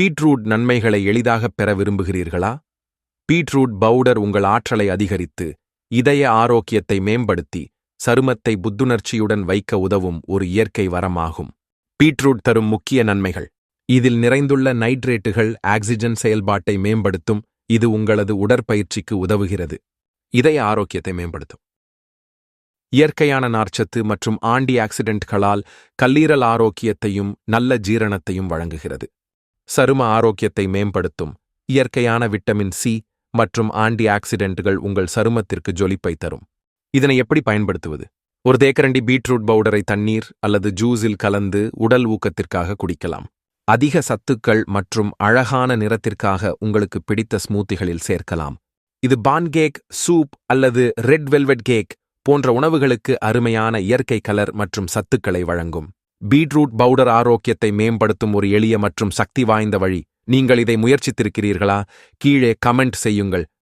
Beetroot நன்மைகளை எளிதாகப் பெற விரும்புகிறீர்களா? பீட்ரூட் பவுடர் உங்கள் ஆற்றலை அதிகரித்து இதய ஆரோக்கியத்தை மேம்படுத்தி சருமத்தை புத்துணர்ச்சியுடன் வைக்க உதவும் ஒரு இயற்கை வரமாகும். பீட்ரூட் தரும் முக்கிய நன்மைகள். இதில் நிறைந்துள்ள நைட்ரேட்டுகள் ஆக்சிஜன் செயல்பாட்டை மேம்படுத்தும் இது உங்களது உடற்பயிற்சிக்கு உதவுகிறது. இதய ஆரோக்கியத்தை மேம்படுத்தும். இயற்கையான நார்ச்சத்து மற்றும் ஆண்டி ஆக்சிடென்ட்களால் கல்லீரல் ஆரோக்கியத்தையும் நல்ல ஜீரணத்தையும் வழங்குகிறது. சரும ஆரோக்கியத்தை மேம்படுத்தும். இயற்கையான விட்டமின் சி மற்றும் ஆன்டி ஆக்சிடென்ட்கள் உங்கள் சருமத்திற்கு ஜொலிப்பை தரும். இதனை எப்படி பயன்படுத்துவது? ஒரு தேக்கரண்டி பீட்ரூட் பவுடரை தண்ணீர் அல்லது ஜூஸில் கலந்து உடல் ஊக்கத்திற்காக குடிக்கலாம். அதிக சத்துக்கள் மற்றும் அழகான நிறத்திற்காக உங்களுக்கு பிடித்த ஸ்மூத்திகளில் சேர்க்கலாம். இது பான் கேக் சூப் அல்லது ரெட் வெல்வெட் கேக் போன்ற உணவுகளுக்கு அருமையான இயற்கை கலர் மற்றும் சத்துக்களை வழங்கும். பீட்ரூட் பவுடர் ஆரோக்கியத்தை மேம்படுத்தும் ஒரு எளிய மற்றும் சக்தி வாய்ந்த வழி. நீங்கள் இதை முயற்சித்திருக்கிறீர்களா? கீழே கமெண்ட் செய்யுங்கள்.